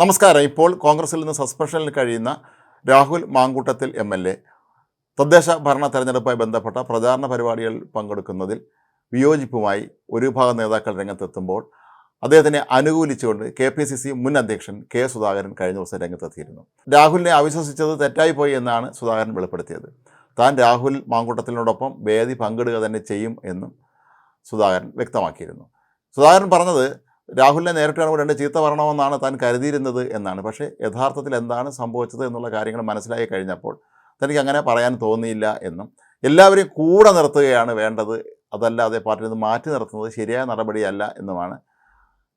നമസ്കാരം. ഇപ്പോൾ കോൺഗ്രസിൽ നിന്ന് സസ്പെൻഷനിൽ കഴിയുന്ന Rahul Mankoottathil M L A. തദ്ദേശ ഭരണ തെരഞ്ഞെടുപ്പുമായി ബന്ധപ്പെട്ട പ്രചാരണ പരിപാടികളിൽ പങ്കെടുക്കുന്നതിൽ വിയോജിപ്പുമായി ഒരു വിഭാഗം നേതാക്കൾ രംഗത്തെത്തുമ്പോൾ അദ്ദേഹത്തിനെ അനുകൂലിച്ചുകൊണ്ട് കെ പി സി സി മുൻ അധ്യക്ഷൻ കെ സുധാകരൻ കഴിഞ്ഞ ദിവസം രംഗത്തെത്തിയിരുന്നു. രാഹുലിനെ അവിശ്വസിച്ചത് തെറ്റായിപ്പോയി എന്നാണ് സുധാകരൻ വെളിപ്പെടുത്തിയത്. താൻ രാഹുൽ മാങ്കൂട്ടത്തിനോടൊപ്പം വേദി പങ്കിടുക തന്നെ ചെയ്യും എന്നും സുധാകരൻ വ്യക്തമാക്കിയിരുന്നു. സുധാകരൻ പറഞ്ഞത് രാഹുലിനെ നേരിട്ട് കാണുമ്പോൾ രണ്ട് ചീത്ത പറയണമെന്നാണ് താൻ കരുതിയിരുന്നത് എന്നാണ്. പക്ഷേ യഥാർത്ഥത്തിൽ എന്താണ് സംഭവിച്ചത് എന്നുള്ള കാര്യങ്ങൾ മനസ്സിലായി കഴിഞ്ഞപ്പോൾ തനിക്ക് അങ്ങനെ പറയാൻ തോന്നിയില്ല എന്നും എല്ലാവരെയും കൂടെ നിർത്തുകയാണ് വേണ്ടത്. അതല്ലാതെ പാർട്ടിയിൽ നിന്ന് മാറ്റി നിർത്തുന്നത് ശരിയായ നടപടിയല്ല എന്നുമാണ്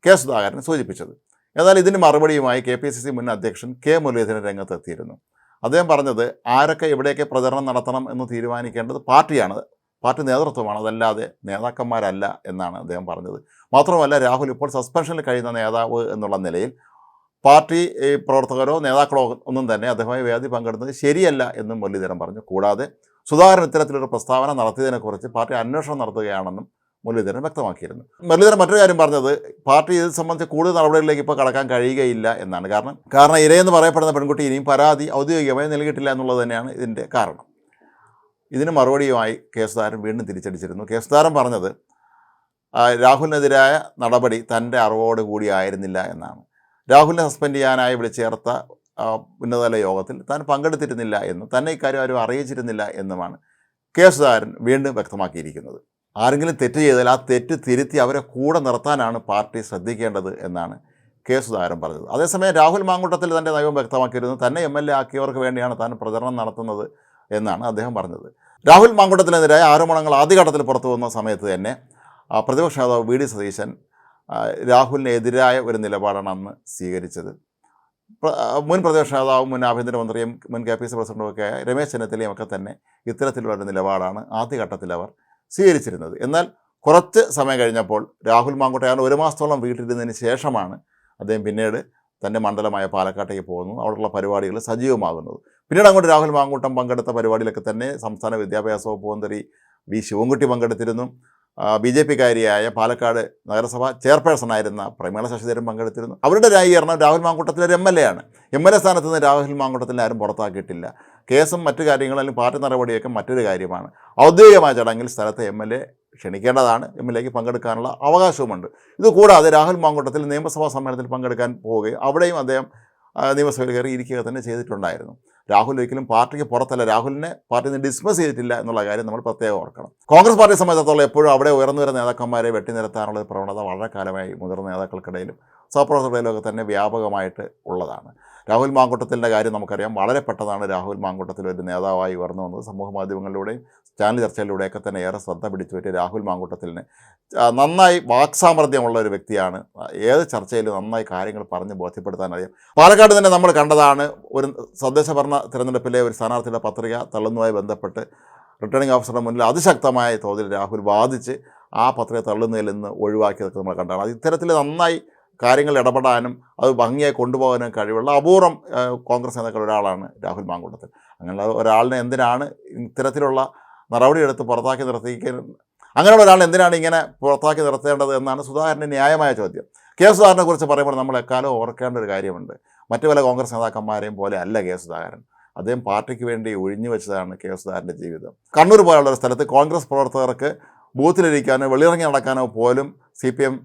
കെ സുധാകരൻ സൂചിപ്പിച്ചത്. എന്നാൽ ഇതിന് മറുപടിയുമായി കെ പി സി സി മുൻ അധ്യക്ഷൻ കെ മുരളീധരൻ രംഗത്തെത്തിയിരുന്നു. അദ്ദേഹം പറഞ്ഞത് ആരൊക്കെ എവിടെയൊക്കെ പ്രചരണം നടത്തണം എന്ന് തീരുമാനിക്കേണ്ടത് പാർട്ടിയാണ്. പാർട്ടി നേതൃത്വമാണ് അതല്ലാതെ നേതാക്കന്മാരല്ല എന്നാണ് അദ്ദേഹം പറഞ്ഞത്. മാത്രമല്ല രാഹുൽ ഇപ്പോൾ സസ്പെൻഷനിൽ കഴിയുന്ന നേതാവ് എന്നുള്ള നിലയിൽ പാർട്ടി പ്രവർത്തകരോ നേതാക്കളോ ഒന്നും തന്നെ അദ്ദേഹമായി വേദി പങ്കെടുത്തത് ശരിയല്ല എന്നും മുരളീധരൻ പറഞ്ഞു. കൂടാതെ സുധാകരൻ ഇത്തരത്തിലൊരു പ്രസ്താവന നടത്തിയതിനെക്കുറിച്ച് പാർട്ടി അന്വേഷണം നടത്തുകയാണെന്നും മുരളീധരൻ വ്യക്തമാക്കിയിരുന്നു. മുരളീധരൻ മറ്റൊരു കാര്യം പറഞ്ഞത് പാർട്ടി ഇത് സംബന്ധിച്ച് കൂടുതൽ നടപടികളിലേക്ക് ഇപ്പോൾ കടക്കാൻ കഴിയുകയില്ല എന്നാണ് കാരണം കാരണം ഇരയെന്ന് പറയപ്പെടുന്ന പെൺകുട്ടി ഇനിയും പരാതി ഔദ്യോഗികമായി നൽകിയിട്ടില്ല എന്നുള്ളത് തന്നെയാണ് ഇതിന്റെ കാരണം. ഇതിന് മറുപടിയുമായി കെ സുധാകരൻ വീണ്ടും തിരിച്ചടിച്ചിരുന്നു. കെ സുധാകരൻ പറഞ്ഞത് രാഹുലിനെതിരായ നടപടി തന്റെ അറിവോട് കൂടി ആയിരുന്നില്ല എന്നാണ്. രാഹുലിനെ സസ്പെൻഡ് ചെയ്യാനായി വിളിച്ചേർത്ത ഉന്നതതല യോഗത്തിൽ താൻ പങ്കെടുത്തിരുന്നില്ല എന്നും തന്നെ ഇക്കാര്യം ആരും അറിയിച്ചിരുന്നില്ല എന്നുമാണ് കെ സുധാകരൻ വീണ്ടും വ്യക്തമാക്കിയിരിക്കുന്നത്. ആരെങ്കിലും തെറ്റ് ചെയ്താൽ ആ തെറ്റ് തിരുത്തി അവരെ കൂടെ നിർത്താനാണ് പാർട്ടി ശ്രദ്ധിക്കേണ്ടത് എന്നാണ് കെ സുധാകരൻ പറഞ്ഞത്. അതേസമയം രാഹുൽ മാങ്കൂട്ടത്തിൽ തന്റെ നയം വ്യക്തമാക്കിയിരുന്നു. തന്നെ എം എൽ എ ആക്കിയവർക്ക് വേണ്ടിയാണ് താൻ പ്രചരണം നടത്തുന്നത് എന്നാണ് അദ്ദേഹം പറഞ്ഞത്. രാഹുൽ മാങ്കുട്ടത്തിനെതിരായ ആരോപണങ്ങൾ ആദ്യഘട്ടത്തിൽ പുറത്തു വന്ന സമയത്ത് തന്നെ പ്രതിപക്ഷ നേതാവ് വി ഡി സതീശൻ രാഹുലിനെതിരായ ഒരു നിലപാടാണ് അന്ന് സ്വീകരിച്ചത്. മുൻ പ്രതിപക്ഷ നേതാവും മുൻ ആഭ്യന്തരമന്ത്രിയും മുൻ കെ പി സി ആയ രമേശ് ചെന്നിത്തലയും ഒക്കെ തന്നെ ഇത്തരത്തിലുള്ള ഒരു നിലപാടാണ് ആദ്യഘട്ടത്തിൽ അവർ സ്വീകരിച്ചിരുന്നത്. എന്നാൽ കുറച്ച് സമയം കഴിഞ്ഞപ്പോൾ രാഹുൽ മാങ്കുട്ടയാണ് ഒരു മാസത്തോളം വീട്ടിലിരുന്നതിന് ശേഷമാണ് അദ്ദേഹം പിന്നീട് തന്റെ മണ്ഡലമായ പാലക്കാട്ടേക്ക് പോകുന്നു അവിടെയുള്ള പരിപാടികൾ സജീവമാകുന്നത്. പിന്നീട് അങ്ങോട്ട് രാഹുൽ മാങ്കൂട്ടം പങ്കെടുത്ത പരിപാടിയിലൊക്കെ തന്നെ സംസ്ഥാന വിദ്യാഭ്യാസ വകുപ്പ് മന്ത്രി വി ശിവൻകുട്ടി പങ്കെടുത്തിരുന്നു. ബി ജെ പിക്കാരിയായ പാലക്കാട് നഗരസഭ ചെയർപേഴ്സണായിരുന്ന പ്രമേള ശശിധരൻ പങ്കെടുത്തിരുന്നു. അവരുടെ ന്യായീകരണം രാഹുൽ മാങ്കൂട്ടത്തിലെ ഒരു എം എൽ എ ആണ്. എം എൽ എ സ്ഥാനത്ത് നിന്ന് രാഹുൽ മാങ്കൂട്ടത്തിൽ ആരും പുറത്താക്കിയിട്ടില്ല. കേസും മറ്റു കാര്യങ്ങളും പാർട്ടി നടപടിയൊക്കെ മറ്റൊരു കാര്യമാണ്. ഔദ്യോഗികമായ ചടങ്ങിൽ സ്ഥലത്തെ എം എൽ എ ക്ഷണിക്കേണ്ടതാണ്. എം എൽ എക്ക് പങ്കെടുക്കാനുള്ള അവകാശവുമുണ്ട്. ഇതുകൂടാതെ രാഹുൽ മാങ്കൂട്ടത്തിൽ നിയമസഭാ സമ്മേളനത്തിൽ പങ്കെടുക്കാൻ പോവുകയും അവിടെയും അദ്ദേഹം നിയമസഭയിൽ കയറി ഇരിക്കുക തന്നെ ചെയ്തിട്ടുണ്ടായിരുന്നു. രാഹുൽ ഒരിക്കലും പാർട്ടിക്ക് പുറത്തല്ല. രാഹുലിനെ പാർട്ടിയിൽ നിന്ന് ഡിസ്മിസ് ചെയ്തിട്ടില്ല എന്നുള്ള കാര്യം നമ്മൾ പ്രത്യേകം ഓർക്കണം. കോൺഗ്രസ് പാർട്ടിയെ സംബന്ധിച്ചിടത്തോളം എപ്പോഴും അവിടെ ഉയർന്നു വരുന്ന നേതാക്കന്മാരെ വെട്ടിനിരത്താനുള്ള പ്രവണത വളരെ കാലമായി മുതിർന്ന നേതാക്കൾക്കിടയിലും സഹപ്രവർത്തകരിലും ഒക്കെ തന്നെ വ്യാപകമായിട്ട് ഉള്ളതാണ്. രാഹുൽ മാങ്കൂട്ടത്തിന്റെ കാര്യം നമുക്കറിയാം. വളരെ പെട്ടെന്നാണ് രാഹുൽ മാങ്കൂട്ടത്തിൽ ഒരു നേതാവായി ഉയർന്നു വന്നത്. സമൂഹ മാധ്യമങ്ങളിലൂടെയും ചാനൽ ചർച്ചയിലൂടെയൊക്കെ തന്നെ ഏറെ ശ്രദ്ധ പിടിച്ചു പറ്റിയ രാഹുൽ മാങ്കൂട്ടത്തിലിന്. നന്നായി വാക്സാമർഥ്യമുള്ള ഒരു വ്യക്തിയാണ്. ഏത് ചർച്ചയിലും നന്നായി കാര്യങ്ങൾ പറഞ്ഞ് ബോധ്യപ്പെടുത്താൻ അറിയാം പാലക്കാട് തന്നെ നമ്മൾ കണ്ടതാണ്. ഒരു തദ്ദേശ ഭരണ തിരഞ്ഞെടുപ്പിലെ ഒരു സ്ഥാനാർത്ഥിയുടെ പത്രിക തള്ളുന്നതുമായി ബന്ധപ്പെട്ട് റിട്ടേണിംഗ് ഓഫീസറുടെ മുന്നിൽ അതിശക്തമായ തോതിൽ രാഹുൽ വാദിച്ച് ആ പത്രിക തള്ളുന്നതിൽ നിന്ന് ഒഴിവാക്കിയതൊക്കെ നമ്മൾ കണ്ടാണ് ഇത്തരത്തിൽ നന്നായി കാര്യങ്ങൾ ഇടപെടാനും അത് ഭംഗിയായി കൊണ്ടുപോകാനും കഴിവുള്ള അപൂർവം കോൺഗ്രസ് നേതാക്കൾ ഒരാളാണ് രാഹുൽ മാങ്കൂട്ടത്തിൽ. അങ്ങനെയുള്ള ഒരാളിനെ എന്തിനാണ് ഇത്തരത്തിലുള്ള നടപടിയെടുത്ത് പുറത്താക്കി നിർത്തിക്കാൻ അങ്ങനെയുള്ള ഒരാൾ എന്തിനാണ് ഇങ്ങനെ പുറത്താക്കി നിർത്തേണ്ടത് എന്നാണ് സുധാകരന്റെ ന്യായമായ ചോദ്യം. കെ സുധാകരനെ കുറിച്ച് പറയുമ്പോൾ നമ്മൾ എക്കാലം ഓർക്കേണ്ട ഒരു കാര്യമുണ്ട്. മറ്റു പല കോൺഗ്രസ് നേതാക്കന്മാരെയും പോലെ അല്ല കെ സുധാകരൻ. അദ്ദേഹം പാർട്ടിക്ക് വേണ്ടി ഒഴിഞ്ഞു വെച്ചതാണ് കെ സുധാകരന്റെ ജീവിതം. കണ്ണൂർ പോലുള്ള ഒരു സ്ഥലത്ത് കോൺഗ്രസ് പ്രവർത്തകർക്ക് ബൂത്തിലിരിക്കാനോ വെളിയിറങ്ങി നടക്കാനോ പോലും സി പി എം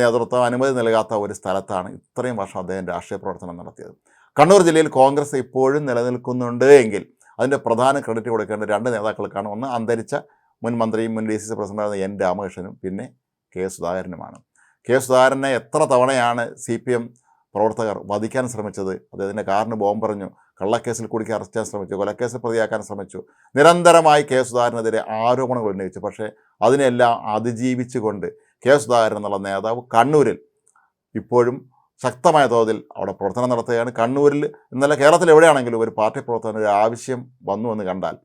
നേതൃത്വം അനുമതി നൽകാത്ത ഒരു സ്ഥലത്താണ് ഇത്രയും വർഷം അദ്ദേഹം രാഷ്ട്രീയ പ്രവർത്തനം നടത്തിയത്. കണ്ണൂർ ജില്ലയിൽ കോൺഗ്രസ് ഇപ്പോഴും നിലനിൽക്കുന്നുണ്ട് എങ്കിൽ അതിന്റെ പ്രധാന ക്രെഡിറ്റ് കൊടുക്കേണ്ട രണ്ട് നേതാക്കൾക്കാണ്. ഒന്ന് അന്തരിച്ച മുൻ മന്ത്രിയും മുൻ ഡി സി സി പ്രസിഡന്റായിരുന്ന എൻ രാമകൃഷ്ണനും പിന്നെ കെ സുധാകരനുമാണ്. കെ സുധാകരനെ എത്ര തവണയാണ് സി പി എം പ്രവർത്തകർ വധിക്കാൻ ശ്രമിച്ചത്? അദ്ദേഹത്തിന്റെ കാറിന് പറഞ്ഞു കള്ളക്കേസിൽ കുടുക്കി അറസ്റ്റ് ചെയ്യാൻ ശ്രമിച്ചു കൊലക്കേസിൽ പ്രതിയാക്കാൻ ശ്രമിച്ചു. നിരന്തരമായി കെ സുധാകരനെതിരെ ആരോപണങ്ങൾ ഉന്നയിച്ചു. പക്ഷേ അതിനെല്ലാം അതിജീവിച്ചുകൊണ്ട് കെ സുധാകരൻ എന്നുള്ള നേതാവ് കണ്ണൂരിൽ ഇപ്പോഴും ശക്തമായ തോതിൽ അവിടെ പ്രവർത്തനം നടത്തുകയാണ്. കണ്ണൂരിൽ ഇന്നലെ കേരളത്തിൽ എവിടെയാണെങ്കിലും ഒരു പാർട്ടി പ്രവർത്തന ഒരു ആവശ്യം വന്നു എന്ന് കണ്ടാൽ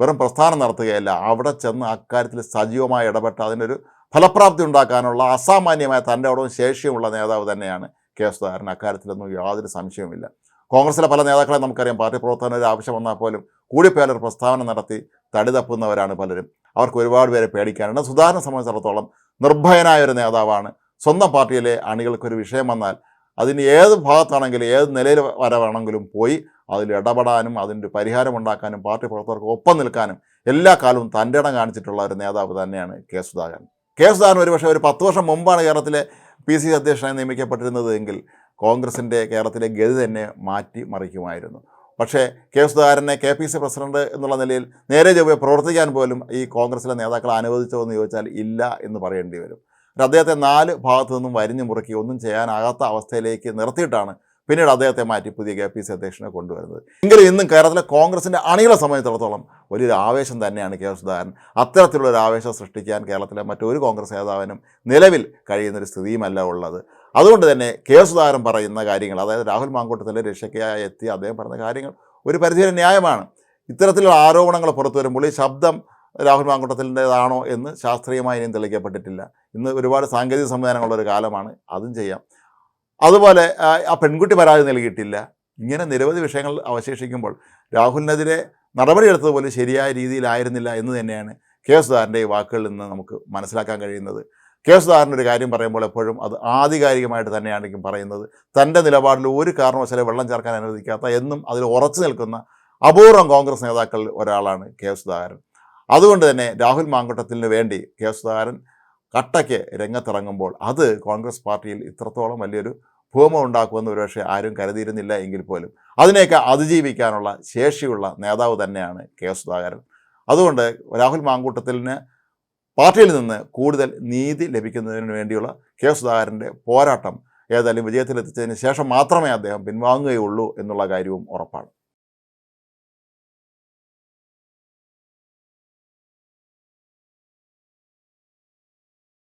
വെറും പ്രസ്ഥാനം നടത്തുകയല്ല അവിടെ ചെന്ന് അക്കാര്യത്തിൽ സജീവമായി ഇടപെട്ട് അതിനൊരു ഫലപ്രാപ്തി ഉണ്ടാക്കാനുള്ള അസാമാന്യമായ തന്റെ അവിടവും ശേഷിയുമുള്ള നേതാവ് തന്നെയാണ് കെ സുധാകരൻ അക്കാര്യത്തിലൊന്നും യാതൊരു സംശയവുമില്ല. കോൺഗ്രസിലെ പല നേതാക്കളെ നമുക്കറിയാം പാർട്ടി പ്രവർത്തന ഒരു ആവശ്യം വന്നാൽ പോലും കൂടിപ്പോയാലൊരു പ്രസ്താവന നടത്തി തടി തപ്പുന്നവരാണ് പലരും. അവർക്ക് ഒരുപാട് പേരെ പേടിക്കാനുണ്ട്. സുധാകരനെ സംബന്ധിച്ചിടത്തോളം നിർഭയനായ ഒരു നേതാവാണ്. സ്വന്തം പാർട്ടിയിലെ അണികൾക്കൊരു വിഷയം വന്നാൽ അതിന് ഏത് ഭാഗത്താണെങ്കിലും ഏത് നിലയിൽ വരവാണെങ്കിലും പോയി അതിൽ ഇടപെടാനും അതിന്റെ പരിഹാരം ഉണ്ടാക്കാനും പാർട്ടി പ്രവർത്തകർക്ക് ഒപ്പം നിൽക്കാനും എല്ലാ കാലവും തന്റെ ഇടം കാണിച്ചിട്ടുള്ള ഒരു നേതാവ് തന്നെയാണ് കെ സുധാകരൻ. കെ സുധാകരൻ ഒരുപക്ഷെ ഒരു പത്ത് വർഷം മുമ്പാണ് കേരളത്തിലെ പി സി അധ്യക്ഷനായി നിയമിക്കപ്പെട്ടിരുന്നത് എങ്കിൽ കോൺഗ്രസിന്റെ കേരളത്തിലെ ഗതി തന്നെ മാറ്റി മറിക്കുമായിരുന്നു പക്ഷേ കെ സുധാകരനെ കെ പി സി പ്രസിഡന്റ് എന്നുള്ള നിലയിൽ നേരെ ചൊവ്വെ പ്രവർത്തിക്കാൻ പോലും ഈ കോൺഗ്രസിലെ നേതാക്കൾ അനുവദിച്ചോ എന്ന് ചോദിച്ചാൽ ഇല്ല എന്ന് പറയേണ്ടി വരും. അദ്ദേഹത്തെ നാല് ഭാഗത്തു നിന്നും വരിഞ്ഞു മുറുക്കി ഒന്നും ചെയ്യാനാകാത്ത അവസ്ഥയിലേക്ക് നിർത്തിയിട്ടാണ് പിന്നീട് അദ്ദേഹത്തെ മാറ്റി പുതിയ കെ പി സി അധ്യക്ഷനെ കൊണ്ടുവരുന്നത്. എങ്കിലും ഇന്നും കേരളത്തിലെ കോൺഗ്രസിന്റെ അണികളെ സംബന്ധിച്ചിടത്തോളം വലിയൊരു ആവേശം തന്നെയാണ് കെ സുധാകരൻ. അത്തരത്തിലുള്ള ഒരു ആവേശം സൃഷ്ടിക്കാൻ കേരളത്തിലെ മറ്റൊരു കോൺഗ്രസ് നേതാവിനും നിലവിൽ കഴിയുന്നൊരു സ്ഥിതിയുമല്ല ഉള്ളത്. അതുകൊണ്ട് തന്നെ കെ സുധാകരൻ പറയുന്ന കാര്യങ്ങൾ അതായത് രാഹുൽ മാങ്കൂട്ടത്തിലെ രക്ഷയ്ക്കായി എത്തി അദ്ദേഹം പറഞ്ഞ കാര്യങ്ങൾ ഒരു പരിധിവരെ ന്യായമാണ്. ഇത്തരത്തിലുള്ള ആരോപണങ്ങൾ പുറത്തു വരുമ്പോൾ ഈ ശബ്ദം രാഹുൽ മാങ്കോട്ടത്തിന്റെതാണോ എന്ന് ശാസ്ത്രീയമായി ഇനിയും തെളിയിക്കപ്പെട്ടിട്ടില്ല. ഇന്ന് ഒരുപാട് സാങ്കേതിക സംവിധാനങ്ങളുള്ള ഒരു കാലമാണ് അതും ചെയ്യാം. അതുപോലെ ആ, പെൺകുട്ടി പരാതി നൽകിയിട്ടില്ല. ഇങ്ങനെ നിരവധി വിഷയങ്ങൾ അവശേഷിക്കുമ്പോൾ രാഹുലിനെതിരെ നടപടിയെടുത്തത് പോലും ശരിയായ രീതിയിലായിരുന്നില്ല എന്ന് തന്നെയാണ് കെ എസ് സുധാകരന്റെ ഈ വാക്കുകളിൽ നിന്ന് നമുക്ക് മനസ്സിലാക്കാൻ കഴിയുന്നത്. കെ സുധാകരൻ ഒരു കാര്യം പറയുമ്പോൾ എപ്പോഴും അത് ആധികാരികമായിട്ട് തന്നെയാണെങ്കിലും പറയുന്നത്. തന്റെ നിലപാടിൽ ഒരു കാരണവശാലും വെള്ളം ചേർക്കാൻ അനുവദിക്കാത്ത എന്നും അതിൽ ഉറച്ചു നിൽക്കുന്ന അപൂർവം കോൺഗ്രസ് നേതാക്കളിൽ ഒരാളാണ് കെ സുധാകരൻ. അതുകൊണ്ട് തന്നെ രാഹുൽ മാങ്കുട്ടത്തിന് വേണ്ടി കെ സുധാകരൻ കട്ടയ്ക്ക് രംഗത്തിറങ്ങുമ്പോൾ അത് കോൺഗ്രസ് പാർട്ടിയിൽ ഇത്രത്തോളം വലിയൊരു ഭൂമം ഉണ്ടാക്കുമെന്ന് ഒരുപക്ഷെ ആരും കരുതിയിരുന്നില്ല എങ്കിൽ പോലും അതിനെയൊക്കെ അതിജീവിക്കാനുള്ള ശേഷിയുള്ള നേതാവ് തന്നെയാണ് കെ സുധാകരൻ. അതുകൊണ്ട് രാഹുൽ മാങ്കൂട്ടത്തിന് പാർട്ടിയിൽ നിന്ന് കൂടുതൽ നീതി ലഭിക്കുന്നതിന് വേണ്ടിയുള്ള കെ സുധാകരന്റെ പോരാട്ടം ഏതായാലും വിജയത്തിലെത്തിച്ചതിന് ശേഷം മാത്രമേ അദ്ദേഹം പിൻവാങ്ങുകയുള്ളൂ എന്നുള്ള കാര്യവും ഉറപ്പാണ്.